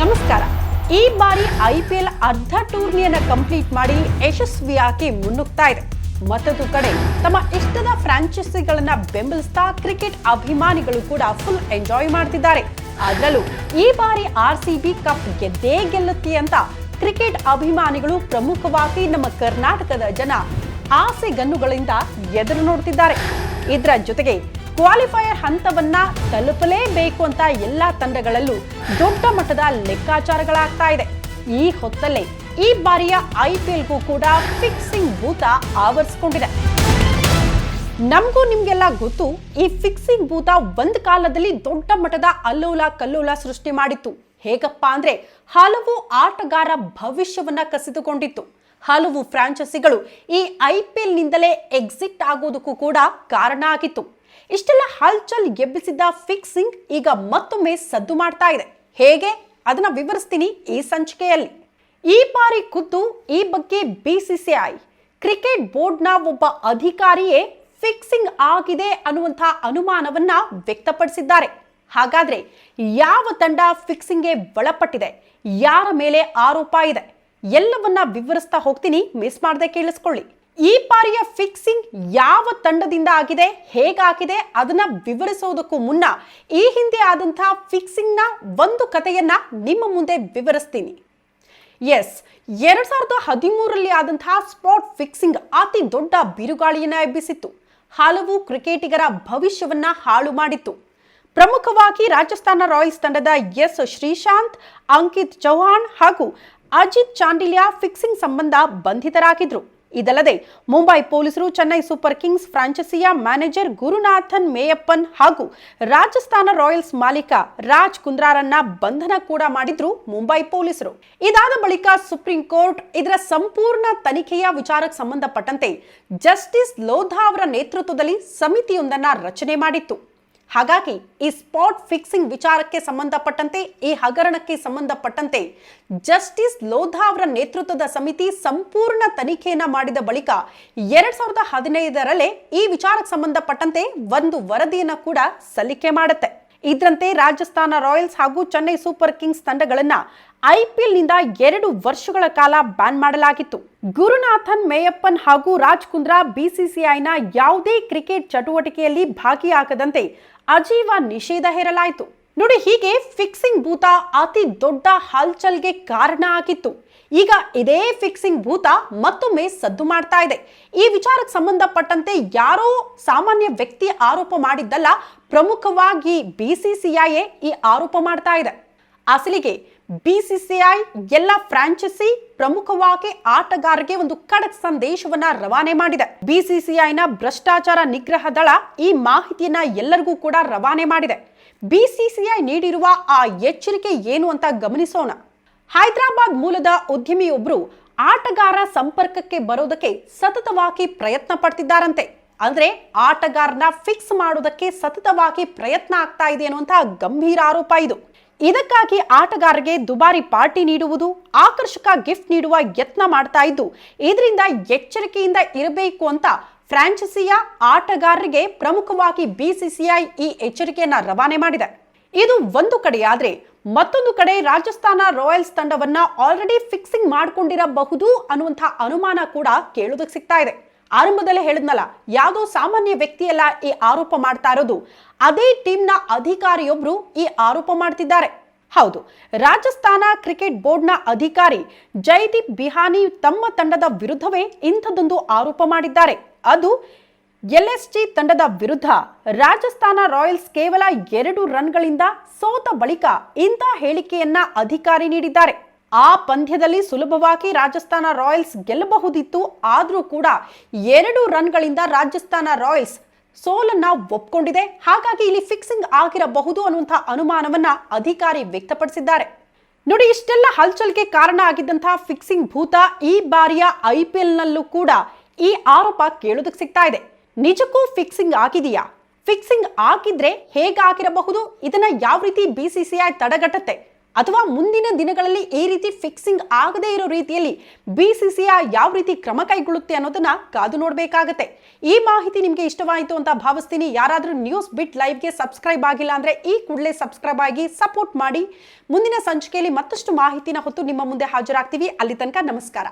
ನಮಸ್ಕಾರ. ಈ ಬಾರಿ ಐ ಪಿ ಎಲ್ ಅರ್ಧ ಟೂರ್ನಿಯನ್ನು ಕಂಪ್ಲೀಟ್ ಮಾಡಿ ಯಶಸ್ವಿಯಾಗಿ ಮುನ್ನುಗ್ತಾ ಇದೆ. ಮತ್ತೊಂದು ಕಡೆ ತಮ್ಮ ಇಷ್ಟದ ಫ್ರಾಂಚೈಸಿಗಳನ್ನ ಬೆಂಬಲಿಸ್ತಾ ಕ್ರಿಕೆಟ್ ಅಭಿಮಾನಿಗಳು ಕೂಡ ಫುಲ್ ಎಂಜಾಯ್ ಮಾಡ್ತಿದ್ದಾರೆ. ಅದರಲ್ಲೂ ಈ ಬಾರಿ ಆರ್ ಸಿ ಬಿ ಕಪ್ ಗೆದ್ದೇ ಗೆಲ್ಲುತ್ತೆ ಅಂತ ಕ್ರಿಕೆಟ್ ಅಭಿಮಾನಿಗಳು ಪ್ರಮುಖವಾಗಿ ನಮ್ಮ ಕರ್ನಾಟಕದ ಜನ ಆಸೆಗನ್ನುಗಳಿಂದ ಎದುರು ನೋಡ್ತಿದ್ದಾರೆ. ಇದರ ಜೊತೆಗೆ ಕ್ವಾಲಿಫೈಯರ್ ಹಂತವನ್ನ ತಲುಪಲೇಬೇಕು ಅಂತ ಎಲ್ಲಾ ತಂಡಗಳಲ್ಲೂ ದೊಡ್ಡ ಮಟ್ಟದ ಲೆಕ್ಕಾಚಾರಗಳಾಗ್ತಾ ಇದೆ. ಈ ಹೊತ್ತಲ್ಲೇ ಈ ಬಾರಿಯ ಐಪಿಎಲ್ಗೂ ಕೂಡ ಫಿಕ್ಸಿಂಗ್ ಭೂತ ಆವರಿಸಿಕೊಂಡಿದೆ. ನಮಗೂ ನಿಮ್ಗೆಲ್ಲ ಗೊತ್ತು, ಈ ಫಿಕ್ಸಿಂಗ್ ಭೂತ ಒಂದು ಕಾಲದಲ್ಲಿ ದೊಡ್ಡ ಮಟ್ಟದ ಅಲ್ಲೋಲ ಕಲ್ಲೋಲ ಸೃಷ್ಟಿ ಮಾಡಿತ್ತು. ಹೇಗಪ್ಪ ಅಂದ್ರೆ ಹಲವು ಆಟಗಾರ ಭವಿಷ್ಯವನ್ನ ಕಸಿದುಕೊಂಡಿತ್ತು. ಹಲವು ಫ್ರಾಂಚೈಸಿಗಳು ಈ ಐ ಪಿ ನಿಂದಲೇ ಎಕ್ಸಿಟ್ ಆಗೋದಕ್ಕೂ ಕೂಡ ಕಾರಣ ಆಗಿತ್ತು. ಇಷ್ಟೆಲ್ಲ ಹಲ್ಚಲ್ ಎಬ್ಬಿಸಿದ್ದ ಫಿಕ್ಸಿಂಗ್ ಈಗ ಮತ್ತೊಮ್ಮೆ ಸದ್ದು ಮಾಡ್ತಾ ಇದೆ. ಹೇಗೆ? ಅದನ್ನ ವಿವರಿಸ್ತೀನಿ ಈ ಸಂಚಿಕೆಯಲ್ಲಿ. ಈ ಬಾರಿ ಖುದ್ದು ಈ ಬಗ್ಗೆ ಬಿಸಿಸಿಐ ಕ್ರಿಕೆಟ್ ಬೋರ್ಡ್ನ ಒಬ್ಬ ಅಧಿಕಾರಿಯೇ ಫಿಕ್ಸಿಂಗ್ ಆಗಿದೆ ಅನ್ನುವಂಥ ಅನುಮಾನವನ್ನ ವ್ಯಕ್ತಪಡಿಸಿದ್ದಾರೆ. ಹಾಗಾದ್ರೆ ಯಾವ ತಂಡ ಫಿಕ್ಸಿಂಗ್ಗೆ ಒಳಪಟ್ಟಿದೆ? ಯಾರ ಮೇಲೆ ಆರೋಪ ಇದೆ? ಎಲ್ಲವನ್ನ ವಿವರಿಸ್ತಾ ಹೋಗ್ತೀನಿ. ಮಿಸ್ ಮಾಡದೆ ಕೇಳಿಸ್ಕೊಳ್ಳಿ. ಈ ಬಾರಿಯ ಫಿಕ್ಸಿಂಗ್ ಯಾವ ತಂಡದಿಂದ ಆಗಿದೆ, ಹೇಗಾಗಿದೆ, ಅದನ್ನ ವಿವರಿಸೋದಕ್ಕೂ ಮುನ್ನ ಈ ಹಿಂದೆ ಆದಂತಹ ಫಿಕ್ಸಿಂಗ್ನ ಒಂದು ಕಥೆಯನ್ನ ನಿಮ್ಮ ಮುಂದೆ ವಿವರಿಸ್ತೀನಿ. ಎಸ್ ಎರಡ್ ಸಾವಿರದ ಹದಿಮೂರರಲ್ಲಿ ಆದಂತಹ ಸ್ಪಾಟ್ ಫಿಕ್ಸಿಂಗ್ ಅತಿ ದೊಡ್ಡ ಬಿರುಗಾಳಿಯನ್ನ ಎಬ್ಬಿಸಿತ್ತು. ಹಲವು ಕ್ರಿಕೆಟಿಗರ ಭವಿಷ್ಯವನ್ನ ಹಾಳು ಮಾಡಿತ್ತು. ಪ್ರಮುಖವಾಗಿ ರಾಜಸ್ಥಾನ ರಾಯಲ್ಸ್ ತಂಡದ ಎಸ್ ಶ್ರೀಶಾಂತ್, ಅಂಕಿತ್ ಚೌಹಾಣ್ ಹಾಗೂ ಅಜಿತ್ ಚಾಂಡಿಲಿಯಾ ಫಿಕ್ಸಿಂಗ್ ಸಂಬಂಧ ಬಂಧಿತರಾಗಿದ್ರು. ಇದಲ್ಲದೆ ಮುಂಬೈ ಪೊಲೀಸರು ಚೆನ್ನೈ ಸೂಪರ್ ಕಿಂಗ್ಸ್ ಫ್ರಾಂಚೈಸಿಯ ಮ್ಯಾನೇಜರ್ ಗುರುನಾಥನ್ ಮೇಯಪ್ಪನ್ ಹಾಗೂ ರಾಜಸ್ಥಾನ ರಾಯಲ್ಸ್ ಮಾಲೀಕ ರಾಜ್ ಕುಂದ್ರಾರನ್ನ ಬಂಧನ ಕೂಡ ಮಾಡಿದ್ರು ಮುಂಬೈ ಪೊಲೀಸರು. ಇದಾದ ಬಳಿಕ ಸುಪ್ರೀಂ ಕೋರ್ಟ್ ಇದರ ಸಂಪೂರ್ಣ ತನಿಖೆಯ ವಿಚಾರಕ್ಕೆ ಸಂಬಂಧಪಟ್ಟಂತೆ ಜಸ್ಟಿಸ್ ಲೋಧಾ ಅವರ ನೇತೃತ್ವದಲ್ಲಿ ಸಮಿತಿಯೊಂದನ್ನ ರಚನೆ ಮಾಡಿತ್ತು. ಹಾಗಾಗಿ ಈ ಸ್ಪಾಟ್ ಫಿಕ್ಸಿಂಗ್ ವಿಚಾರಕ್ಕೆ ಸಂಬಂಧಪಟ್ಟಂತೆ, ಈ ಹಗರಣಕ್ಕೆ ಸಂಬಂಧಪಟ್ಟಂತೆ ಜಸ್ಟಿಸ್ ಲೋಧಾ ಅವರ ನೇತೃತ್ವದ ಸಮಿತಿ ಸಂಪೂರ್ಣ ತನಿಖೆಯನ್ನ ಮಾಡಿದ ಬಳಿಕ ಎರಡ್ ಸಾವಿರದ ಹದಿನೈದರಲ್ಲೇ ಈ ವಿಚಾರಕ್ಕೆ ಸಂಬಂಧಪಟ್ಟಂತೆ ಒಂದು ವರದಿಯನ್ನು ಕೂಡ ಸಲ್ಲಿಕೆ ಮಾಡುತ್ತೆ. ಇದರಂತೆ ರಾಜಸ್ಥಾನ ರಾಯಲ್ಸ್ ಹಾಗೂ ಚೆನ್ನೈ ಸೂಪರ್ ಕಿಂಗ್ಸ್ ತಂಡಗಳನ್ನು ಐಪಿಎಲ್ನಿಂದ ಎರಡು ವರ್ಷಗಳ ಕಾಲ ಬ್ಯಾನ್ ಮಾಡಲಾಗಿತ್ತು. ಗುರುನಾಥನ್, ಮೇಯಪ್ಪನ್ ಹಾಗೂ ರಾಜ್ ಕುಂದ್ರಾ ಬಿಸಿಸಿಐನ ಯಾವುದೇ ಕ್ರಿಕೆಟ್ ಚಟುವಟಿಕೆಯಲ್ಲಿ ಭಾಗಿಯಾಗದಂತೆ ಅಜೀವ ನಿಷೇಧ ಹೇರಲಾಯಿತು. ನೋಡಿ, ಹೀಗೆ ಫಿಕ್ಸಿಂಗ್ ಭೂತ ಅತಿ ದೊಡ್ಡ ಹಲ್ಚಲ್ಗೆ ಕಾರಣ ಆಗಿತ್ತು. ಈಗ ಇದೇ ಫಿಕ್ಸಿಂಗ್ ಭೂತ ಮತ್ತೊಮ್ಮೆ ಸದ್ದು ಮಾಡ್ತಾ ಇದೆ. ಈ ವಿಚಾರಕ್ಕೆ ಸಂಬಂಧಪಟ್ಟಂತೆ ಯಾರೋ ಸಾಮಾನ್ಯ ವ್ಯಕ್ತಿ ಆರೋಪ ಮಾಡಿದ್ದಲ್ಲ, ಪ್ರಮುಖವಾಗಿ ಬಿಸಿಸಿಐಎ ಈ ಆರೋಪ ಮಾಡ್ತಾ ಇದೆ. ಅಸಲಿಗೆ ಬಿಸಿಸಿಐ ಎಲ್ಲ ಫ್ರಾಂಚೈಸಿ ಪ್ರಮುಖವಾಗಿ ಆಟಗಾರರಿಗೆ ಒಂದು ಕಡಕ್ ಸಂದೇಶವನ್ನ ರವಾನೆ ಮಾಡಿದೆ. ಬಿಸಿಸಿಐನ ಭ್ರಷ್ಟಾಚಾರ ನಿಗ್ರಹ ದಳ ಈ ಮಾಹಿತಿಯನ್ನ ಎಲ್ಲರಿಗೂ ಕೂಡ ರವಾನೆ ಮಾಡಿದೆ. ಬಿಸಿಸಿಐ ನೀಡಿರುವ ಆ ಎಚ್ಚರಿಕೆ ಏನು ಅಂತ ಗಮನಿಸೋಣ. ಹೈದರಾಬಾದ್ ಮೂಲದ ಉದ್ಯಮಿಯೊಬ್ಬರು ಆಟಗಾರ ಸಂಪರ್ಕಕ್ಕೆ ಬರೋದಕ್ಕೆ ಸತತವಾಗಿ ಪ್ರಯತ್ನ ಪಡ್ತಿದ್ದಾರಂತೆ. ಅಂದ್ರೆ ಆಟಗಾರನ ಫಿಕ್ಸ್ ಮಾಡೋದಕ್ಕೆ ಸತತವಾಗಿ ಪ್ರಯತ್ನ ಆಗ್ತಾ ಇದೆ ಅನ್ನುವಂತಹ ಗಂಭೀರ ಆರೋಪ ಇದು. ಇದಕ್ಕಾಗಿ ಆಟಗಾರರಿಗೆ ದುಬಾರಿ ಪಾರ್ಟಿ ನೀಡುವುದು ಆಕರ್ಷಕ ಗಿಫ್ಟ್ ನೀಡುವ ಯತ್ನ ಮಾಡ್ತಾ ಇದ್ದು, ಇದರಿಂದ ಎಚ್ಚರಿಕೆಯಿಂದ ಇರಬೇಕು ಅಂತ ಫ್ರಾಂಚೈಸಿಯ ಆಟಗಾರರಿಗೆ ಪ್ರಮುಖವಾಗಿ ಬಿಸಿಸಿಐ ಈ ಎಚ್ಚರಿಕೆಯನ್ನ ರವಾನೆ ಮಾಡಿದೆ. ಇದು ಒಂದು ಕಡೆಯಾದ್ರೆ ಮತ್ತೊಂದು ಕಡೆ ರಾಜಸ್ಥಾನ ರಾಯಲ್ಸ್ ತಂಡವನ್ನ ಆಲ್ರೆಡಿ ಫಿಕ್ಸಿಂಗ್ ಮಾಡ್ಕೊಂಡಿರಬಹುದು ಅನ್ನುವಂತಹ ಅನುಮಾನ ಕೂಡ ಕೇಳೋದಕ್ಕೆ ಸಿಗ್ತಾ ಇದೆ. ಆರಂಭದಲ್ಲೇ ಹೇಳಿದ್ನಲ್ಲ, ಯಾವುದೋ ಸಾಮಾನ್ಯ ವ್ಯಕ್ತಿಯಲ್ಲ ಈ ಆರೋಪ ಮಾಡ್ತಾ ಇರೋದು. ಅದೇ ಟೀಮ್ನ ಅಧಿಕಾರಿಯೊಬ್ರು ಈ ಆರೋಪ ಮಾಡ್ತಿದ್ದಾರೆ. ಹೌದು, ರಾಜಸ್ಥಾನ ಕ್ರಿಕೆಟ್ ಬೋರ್ಡ್ನ ಅಧಿಕಾರಿ ಜೈದೀಪ್ ಬಿಹಾನಿ ತಮ್ಮ ತಂಡದ ವಿರುದ್ಧವೇ ಇಂಥದ್ದೊಂದು ಆರೋಪ ಮಾಡಿದ್ದಾರೆ. ಅದು ಎಲ್ಎಸ್ಜಿ ತಂಡದ ವಿರುದ್ಧ ರಾಜಸ್ಥಾನ ರಾಯಲ್ಸ್ ಕೇವಲ ಎರಡು ರನ್ಗಳಿಂದ ಸೋತ ಬಳಿಕ ಇಂಥ ಹೇಳಿಕೆಯನ್ನ ಅಧಿಕಾರಿ ನೀಡಿದ್ದಾರೆ. ಆ ಪಂದ್ಯದಲ್ಲಿ ಸುಲಭವಾಗಿ ರಾಜಸ್ಥಾನ ರಾಯಲ್ಸ್ ಗೆಲ್ಲಬಹುದಿತ್ತು. ಆದರೂ ಕೂಡ ಎರಡು ರನ್ಗಳಿಂದ ರಾಜಸ್ಥಾನ ರಾಯಲ್ಸ್ ಸೋಲನ್ನ ಒಪ್ಕೊಂಡಿದೆ. ಹಾಗಾಗಿ ಇಲ್ಲಿ ಫಿಕ್ಸಿಂಗ್ ಆಗಿರಬಹುದು ಅನ್ನುವಂತಹ ಅನುಮಾನವನ್ನ ಅಧಿಕಾರಿ ವ್ಯಕ್ತಪಡಿಸಿದ್ದಾರೆ. ನೋಡಿ, ಇಷ್ಟೆಲ್ಲ ಹಲ್ಚಲ್ಗೆ ಕಾರಣ ಆಗಿದ್ದಂತಹ ಫಿಕ್ಸಿಂಗ್ ಭೂತ ಈ ಬಾರಿಯ ಐ ಪಿ ಎಲ್ನಲ್ಲೂ ಕೂಡ ಈ ಆರೋಪ ಕೇಳೋದಕ್ಕೆ ಸಿಗ್ತಾ ಇದೆ. ನಿಜಕ್ಕೂ ಫಿಕ್ಸಿಂಗ್ ಆಗಿದೆಯಾ? ಫಿಕ್ಸಿಂಗ್ ಆಗಿದ್ರೆ ಹೇಗಾಗಿರಬಹುದು? ಇದನ್ನ ಯಾವ ರೀತಿ ಬಿಸಿಸಿಐ ತಡೆಗಟ್ಟುತ್ತೆ? ಅಥವಾ ಮುಂದಿನ ದಿನಗಳಲ್ಲಿ ಈ ರೀತಿ ಫಿಕ್ಸಿಂಗ್ ಆಗದೇ ಇರೋ ರೀತಿಯಲ್ಲಿ ಬಿಸಿಸಿಐ ಯಾವ ರೀತಿ ಕ್ರಮ ಕೈಗೊಳ್ಳುತ್ತೆ ಅನ್ನೋದನ್ನ ಕಾದು ನೋಡಬೇಕಾಗತ್ತೆ. ಈ ಮಾಹಿತಿ ನಿಮಗೆ ಇಷ್ಟವಾಯಿತು ಅಂತ ಭಾವಿಸ್ತೀನಿ. ಯಾರಾದರೂ ನ್ಯೂಸ್ ಬಿಟ್ ಲೈವ್ಗೆ ಸಬ್ಸ್ಕ್ರೈಬ್ ಆಗಿಲ್ಲ ಅಂದ್ರೆ ಈ ಕೂಡಲೇ ಸಬ್ಸ್ಕ್ರೈಬ್ ಆಗಿ ಸಪೋರ್ಟ್ ಮಾಡಿ. ಮುಂದಿನ ಸಂಚಿಕೆಯಲ್ಲಿ ಮತ್ತಷ್ಟು ಮಾಹಿತಿನ ಹೊತ್ತು ನಿಮ್ಮ ಮುಂದೆ ಹಾಜರಾಗ್ತೀವಿ. ಅಲ್ಲಿ ತನಕ ನಮಸ್ಕಾರ.